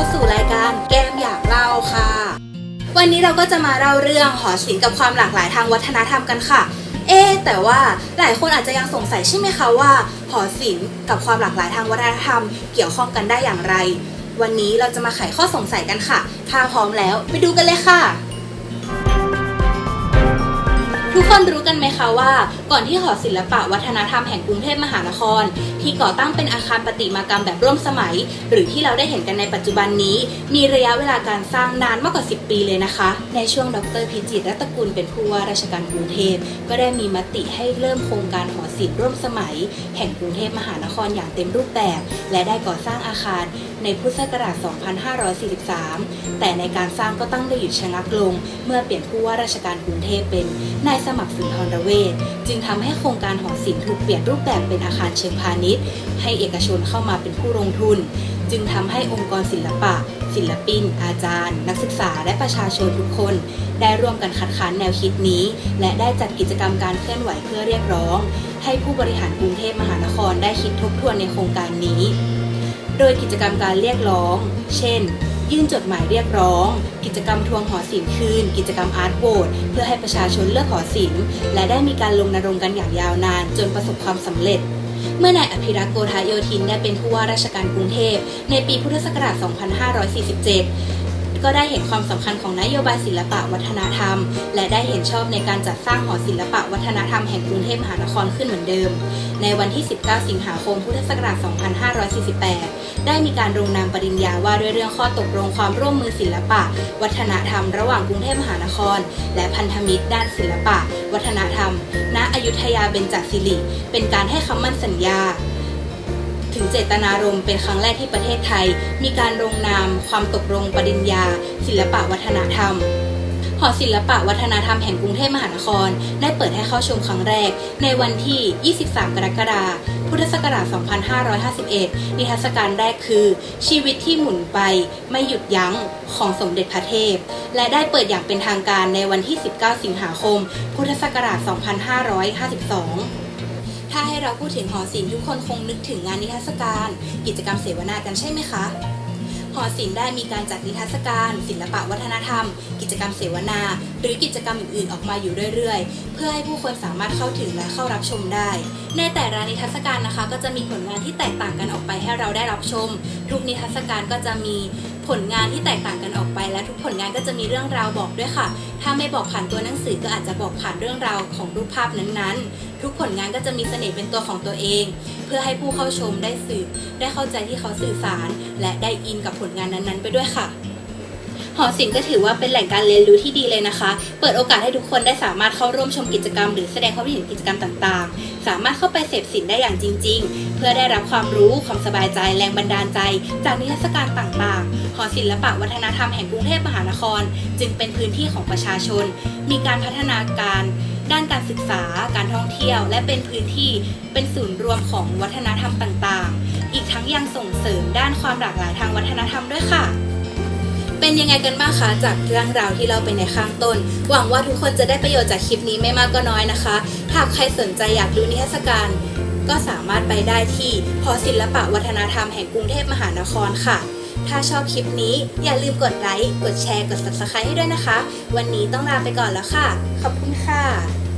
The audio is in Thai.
เข้าสู่รายการเกมอยากเล่าค่ะ วันนี้เราก็จะมาเล่าเรื่องหอศิลป์กับความหลากหลายทางวัฒนธรรมกันค่ะ เอ๊แต่ว่าหลายคนอาจจะยังสงสัยใช่ไหมคะว่าหอศิลป์กับความหลากหลายทางวัฒนธรรม เกี่ยวข้องกันได้อย่างไร วันนี้เราจะมาไขข้อสงสัยกันค่ะ ถ้าพร้อมแล้วไปดูกันเลยค่ะ ทุกคนรู้กันไหมคะว่าก่อนที่หอศิลปะวัฒนธรรมแห่งกรุงเทพมหานคร ที่ก่อตั้งเป็นอาคารประติมากรรมแบบร่วมสมัย หรือที่เราได้เห็นกันในปัจจุบันนี้ มีระยะเวลาการสร้างนานมากกว่า 10 ปีเลยนะคะ ในช่วงดรพิจิตรรัตกุลเป็นผู้ว่าราชการกรุงเทพก็ได้มีมติให้เริ่มโครงการหอศิลป์ร่วมสมัย แห่งกรุงเทพมหานครอย่างเต็มรูปแบบ และได้ก่อสร้างอาคาร ในพุทธศักราช 2543 แต่ในการสร้างก็ตั้งได้หยุดชะงักลง เมื่อเปลี่ยนผู้ว่าราชการกรุงเทพเป็นนายสมัครสุนทรเวชจึงทำให้โครงการหอศิลป์ถูกเปลี่ยนรูปแบบเป็นอาคารเชิงพาณิชย์ ให้เอกชนเข้ามาเป็นผู้ลงทุน จึงทำให้องค์กรศิลปะ ศิลปิน อาจารย์ นักศึกษาและประชาชนทุกคน ได้ร่วมกันคัดค้านแนวคิดนี้ และได้จัดกิจกรรมการเคลื่อนไหวเพื่อเรียกร้อง ให้ผู้บริหารกรุงเทพมหานครได้คิดทบทวนในโครงการนี้ โดยกิจกรรมการเรียกร้อง เช่น ยื่นจดหมายเรียกร้อง กิจกรรมทวงหอศิลป์คืน กิจกรรมอาร์ตโบสเพื่อให้ประชาชนเลือกหอศิลป์และได้มีการลงนรงกันอย่างยาวนาน จนประสบความสำเร็จเมื่อนายอภิรักษ์โกธาโยธินได้เป็นผู้ว่าราชการกรุงเทพในปีพุทธศักราช 2547 ก็ได้เห็นความสำคัญของนโยบายศิลปะวัฒนธรรม และได้เห็นชอบในการจัดสร้างหอศิลปะวัฒนธรรมแห่งกรุงเทพมหานครขึ้นเหมือนเดิม ในวันที่ 19 สิงหาคม พุทธศักราช 2548 ได้มีการลงนามปริญญาว่าด้วยเรื่องข้อตกลงความร่วมมือศิลปะ วัฒนธรรม ระหว่างกรุงเทพมหานคร และพันธมิตร ด้านศิลปะ วัฒนธรรม ณ อยุธยาเบญจศิริ เป็นการให้คำมั่นสัญญา ถึงเจตนารมณ์เป็นครั้งแรกที่ประเทศไทย มีการลงนามความตกลงปริญญา ศิลปะวัฒนธรรมหอศิลปะวัฒนธรรมแห่งกรุงเทพมหานคร ได้เปิดให้เข้าชมครั้งแรก ในวันที่ 23 กรกฎาคม พุทธศักราช 2551 นิทรรศการแรกคือ ชีวิตที่หมุนไปไม่หยุดยั้งของสมเด็จพระเทพ และได้เปิดอย่างเป็นทางการในวันที่ 19 สิงหาคม พุทธศักราช 2552 ถ้าให้เราพูดถึงหอศิลป์ทุกคนคงนึกถึงงานนิทรรศการ กิจกรรมเสวนากันใช่ไหมคะหอศิลป์ได้มีการจัดนิทรรศการ ศิลปะวัฒนธรรม กิจกรรมเสวนา หรือกิจกรรมอื่นๆ ออกมาอยู่เรื่อยๆ เพื่อให้ผู้คนสามารถเข้าถึงและเข้ารับชมได้ ในแต่ละนิทรรศการนะคะ ก็จะมีผลงานที่แตกต่างกันออกไปให้เราได้รับชม ทุกนิทรรศการก็จะมี ผลงานที่แตกต่างกันออกไป และทุกผลงานก็จะมีเรื่องราวบอกด้วยค่ะ ถ้าไม่บอกผ่านตัวหนังสือก็อาจจะบอกผ่านเรื่องราวของรูปภาพนั้นๆ ทุกผลงานก็จะมีเสน่ห์เป็นตัวของตัวเอง เพื่อให้ผู้เข้าชมได้สื่อได้เข้าใจที่เขาสื่อสาร และได้อินกับผลงานนั้นๆ ไปด้วยค่ะ อศิลป์ก็ถือว่าเป็นแหล่งการเรียนรู้ที่ดีเลยนะคะ เปิดโอกาสให้ทุกคนได้สามารถเข้าร่วมชมกิจกรรม หรือแสดงความคิดเห็นกิจกรรมต่างๆ สามารถเข้าไปเสพศิลป์ได้อย่างจริง ๆ เพื่อได้รับความรู้ความสบายใจแรงบันดาลใจ จากนิทรรศการต่างๆ หอศิลปะวัฒนธรรมแห่งกรุงเทพมหานคร จึงเป็นพื้นที่ของประชาชน มีการพัฒนาการด้านการศึกษา การท่องเที่ยว และเป็นพื้นที่เป็นศูนย์รวมของวัฒนธรรมต่างๆ อีกทั้งยังส่งเสริมด้านความหลากหลายทางวัฒนธรรมด้วยค่ะ เป็นยังไงกันบ้างคะจากเรื่องราวที่เราไปในข้างต้น หวังว่าทุกคนจะได้ประโยชน์จากคลิปนี้ไม่มากก็น้อยนะคะถ้าใครสนใจอยากดูนิทรรศการ ก็สามารถไปได้ที่หอศิลปะวัฒนธรรมแห่งกรุงเทพมหานครค่ะ ถ้าชอบคลิปนี้อย่าลืมกดไลค์ กดแชร์ กด subscribe ให้ด้วยนะคะ วันนี้ต้องลาไปก่อนแล้วค่ะ ขอบคุณค่ะ